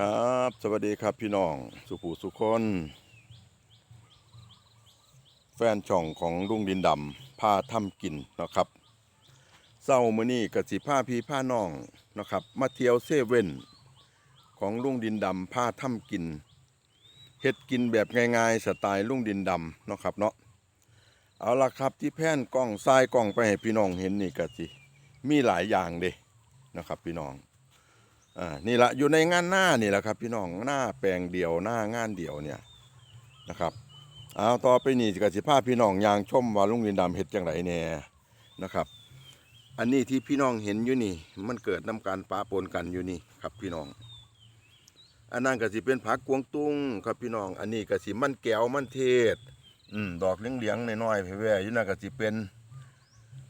ครับ สวัสดีครับพี่น้อง สุภูสุคน แฟนช่องของลุงดินดำพาทำกินนะครับเศร้ามือนี้กสิผ้าพี่ผ้าน้องนะครับ มาเที่ยวเซเว่นของลุงดินดำพาทำกินเฮ็ดกินแบบง่ายๆสไตล์ลุงดินดำนะครับเนาะเอาละครับที่แพ่นกล้องทรายกล้องไปให้พี่น้องเห็นนี่กสิมีหลายอย่างเด้นะครับ พี่น้อง อ่านี่ละอยู่ในงานหน้านี่แหละครับ พี่น้องหน้าแปลงเดียวหน้างานเดียวเนี่ยนะครับเอาต่อไปนี่กสิภาพพี่น้องยางชมว่าลุงดินดำเฮ็ดจังไรแน่นะครับ อันนี้ที่พี่น้องเห็นอยู่นี่ มันเกิดน้การปะปนกันอยู่นี่ครับพี่น้อง อันนั้นก็สิเป็นผักกวางตุ้งครับพี่น้อง อันนี้ก็สิมันแก้วมันเทศ อืมดอกเลี้ยงๆน้อยๆแว่ๆอยู่นั่นกสิเป็น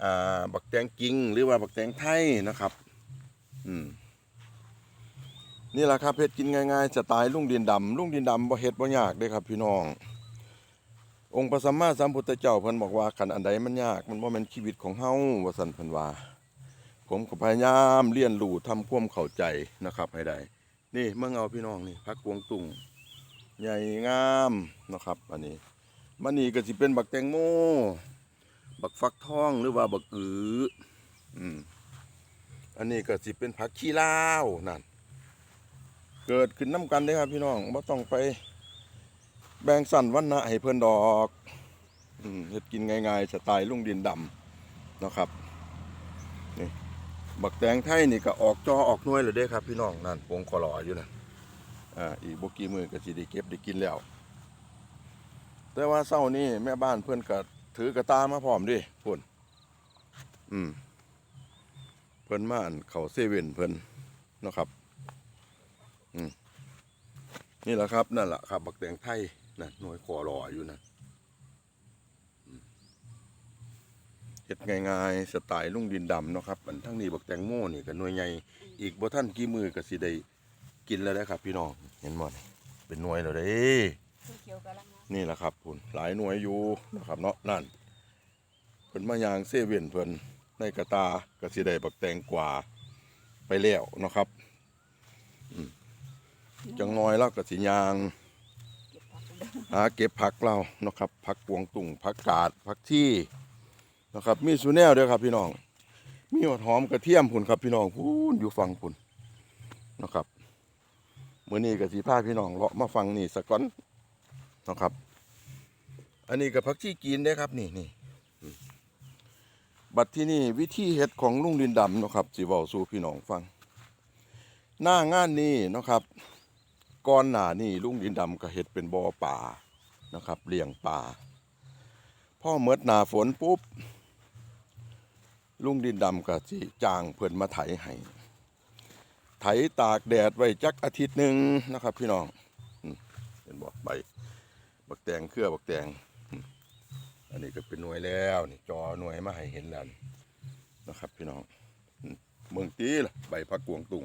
อ่าบักแตงกิงหรือว่าบักแตงไทยนะครับ อืม นี่แหละครับเฮ็ดกินง่ายๆสไตล์ลุงดินดำลุงดินดำบ่เฮ็ดบ่ยากเด้ครับพี่น้อง องค์พระสัมมาสัมพุทธเจ้าเพิ่นบอกว่าคันอันใดมันยาก มันบ่แม่นชีวิตของเฮาว่าซั่นเพิ่นว่า ผมก็พยายามเรียนรู้ทำความเข้าใจนะครับ ให้ได้นี่เมื่อเอาพี่น้องนี่พักกวงตุงใหญ่งามนะครับ อันนี้มันนี่ก็สิเป็นบักแตงโมบักฟักทองหรือว่าบักอืออืมอันนี้ก็สิเป็นผักขี้ลาวนั่น เกิดขึ้นน้ำกันเด้ครับพี่น้องบ่ต้องไปแบ่งสั่นวันนะให้เพื่อนดอกเฮ็ดกินง่ายๆสไตล์ลุงดินดำนะครับนี่บักแตงไทยนี่ก็ออกจอออกน่วยเลยเด้ครับ พี่น้องนั่นปงคอลออยู่นะอ่าอีกบกี่มือก็สิได้เก็บได้กินแล้ว แต่ว่าเช้านี้แม่บ้านเพิ่นก็ถือกระตามาพร้อมดิพุ่นอืมเพิ่นมาอั่นเขาเซเว่นเพิ่นนะครับ นี่แหละครับนั่นแหละครับ บักแตงไทยนั่นหน่วยคอรออยู่นั่นอืมเฮ็ดง่ายๆสไตล์ลุงดินดำเนาะครับอันทั้งนี้บักแตงโมนี่ก็หน่วยใหญ่อีกบ่ท่านกี่มือก็สิได้กินแล้วนะครับ พี่น้องเห็นบ่นี่เป็นหน่วยแล้วเด้เขียวๆกำลังงามนี่แหละครับคุณหลายหน่วยอยู่นะครับ เนาะนั่นเพิ่นมายางเซเว่นเพิ่นในกระตาก็สิได้บักแตงกวาไปแล้วเนาะครับอืม จังน้อยแล้วก็สิยางเก็บผักเด้อหาเก็บผักเราเนาะครับผักกวงตุ่งผักกาดผักที่นะครับ มีสูแนวเด้อครับพี่น้อง มีหอดหอมกระเทียมพุ่นครับพี่น้องพูนอยู่ฟังพุ่นนะครับมื้อนี้ก็สิพาพี่น้องเลาะมาฟังนี่สักก่อนนะครับ อันนี้ก็ผักชีกินเด้ครับนี่นี่บัดที่นี่วิธีเฮ็ดของลุงดินดำนะครับสิเว้าสู่พี่น้องฟัง หน้างานนี้นะครับ ก่อนหน้านี่ลุงดินดำก็เฮ็ดเป็นบ่อป่านะครับเลี้ยงป่าพ่อเมิดหนาฝนปุ๊บลุงดินดำก็สิจ้างเพิ่นมาไถให้ไถตากแดดไว้จักอาทิตย์หนึ่งนะครับ พี่น้องเห็นบ่ใบบักแตงเครือบักแตงอันนี้ก็เป็นหน่วยแล้วนี่จอหน่วยมาให้เห็นแล้วนะครับ พี่น้องเมืองตีล่ะใบผักกวงตุง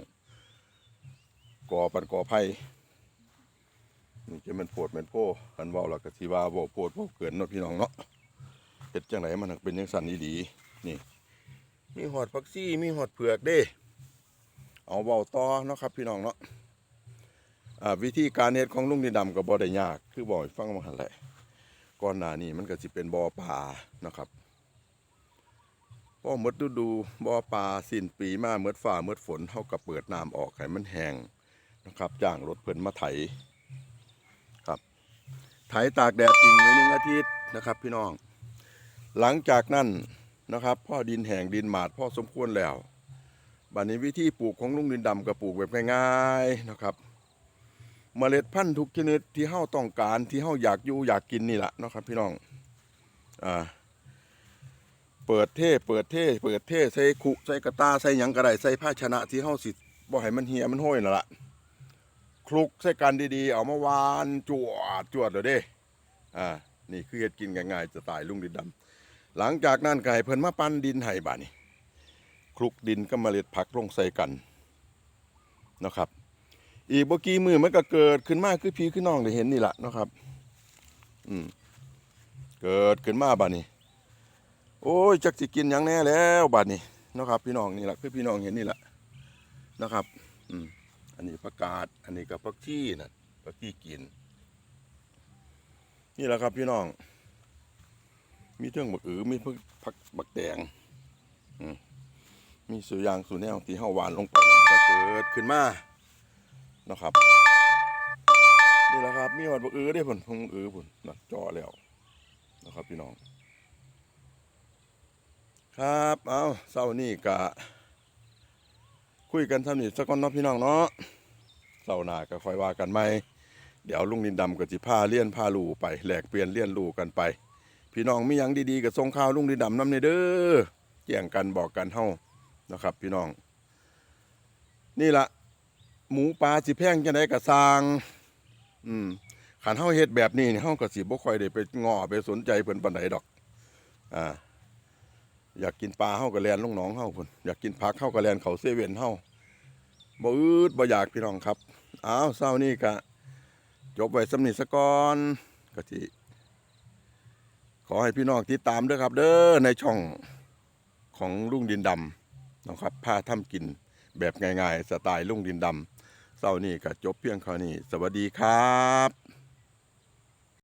กอปันกอไผ่ นี่จะมันโพดมันโพกันเว้าแล้วก็สิว่าบ่โพดบ่เกินเนาะพี่น้องเนาะเฮ็ดจังไดมันเป็นจังซั่นดีๆนี่ มีหอดผักซี่มีหอดเผือกเด้ เอาเว้าต่อเนาะครับ พี่น้องเนาะอ่าวิธีการเฮ็ดของลุงดินดำก็บ่ได้ยาก คือบ่ให้ฟังมาหั่นแหละก่อนหน้านี้มันก็สิเป็นบ่อปลานะครับพอหมดฤดูบ่อปลาสิ้นปีมาหมดฟ้าหมดฝนเฮาก็เปิดน้ำออกให้มันแห้งนะครับจ้างรถเพิ่นมาไถ ไถตากแดดจริงไว้หนึ่งอาทิตย์นะครับ พี่น้อง หลังจากนั้นนะครับ พ่อดินแห้งดินหมาดพ่อสมควรแล้วบัดนี้วิธีปลูกของลุงดินดำก็ปลูกแบบง่ายๆนะครับ เมล็ดพันธุ์ทุกชนิดที่เฮาต้องการที่เฮาอยากอยู่อยากกินนี่แหละนะครับ พี่น้องอ่าเปิดเท่เปิดเท่เปิดเท่ใส่คุใส่กระตาใส่หยังก็ไดใส่ภาชนะที่เฮาสิบ่ให้มันเหี่ยมันห้อยนั่นล่ะ คลุกใส่กันดีๆ เอามาวานจวดจวดเลยเด้อ่านี่คือเฮ็ดกินง่ายๆจะตายลุงดินดำหลังจากนั้นก็ให้เพิ่นมาปั้นดินให้บานี้คลุกดินกับเมล็ดผักลงใส่กันนะครับ อีกบ่กี่มือมันก็เกิดขึ้นมาคือพี่คือน้องได้เห็นนี่แหละนะครับ อืมเกิดขึ้นมาบานี้โอ้ยจักสิกินยังแน่แล้วบาดนี้นะครับ พี่น้องนี่แหละคือพี่น้องเห็นนี่แหละนะครับ อืม อันนี้ผักกาด อันนี้ก็ผักชีน่ะผักชีกิน นี่แหละครับพี่น้อง มีเรื่องบักอือมีผักผักบักแตงอืมมีสุยางสุแนวที่เฮาหวานลงไปแล้วมันก็เกิดขึ้นมานะครับ นี่แหละครับ มีหอดบักอือได้ผลพงอือผลนะจ่อแล้วนะครับพี่น้อง ครับ เอาเศร้านี่กะ คุยกันทำนี่สักก่อนเนาะพี่น้องเนาะเศร้าหนาก็ค่อยว่ากันไหมเดี๋ยวลุงดินดำกับจิพาเลี่ยนพาลูไปแหลกเปลี่ยนเลี่ยนลูกันไป พี่น้องมียังดีๆกับทรงข่าวลุงดินดำนำในเด้อแจ้งกันบอกกันเฮานะครับ พี่น้อง นี่ละหมูปลาสิแพงจังไดก็สร้างอืมขันเฮาเฮ็ดแบบนี้นี่เฮาก็สิบ่ค่อยได้ไปงอไปสนใจเพิ่นปานใดดอก อ่า อยากกินปลาเฮาก็แลนลงหนองเฮาพุ่นอยากกินผักเฮาก็แลนเขาเซเว่นเฮาบ่อืดบ่อยากพี่น้องครับอ้าวเช้านี้ก็จบไว้สำนี้ซะก่อนก็สิขอให้พี่น้องติดตามเด้อครับ เด้อในช่องของลุงดินดำนะครับพาทำกินแบบง่ายๆ สไตล์ลุงดินดำเช้านี้ก็จบเพียงเท่านี้ สวัสดีครับ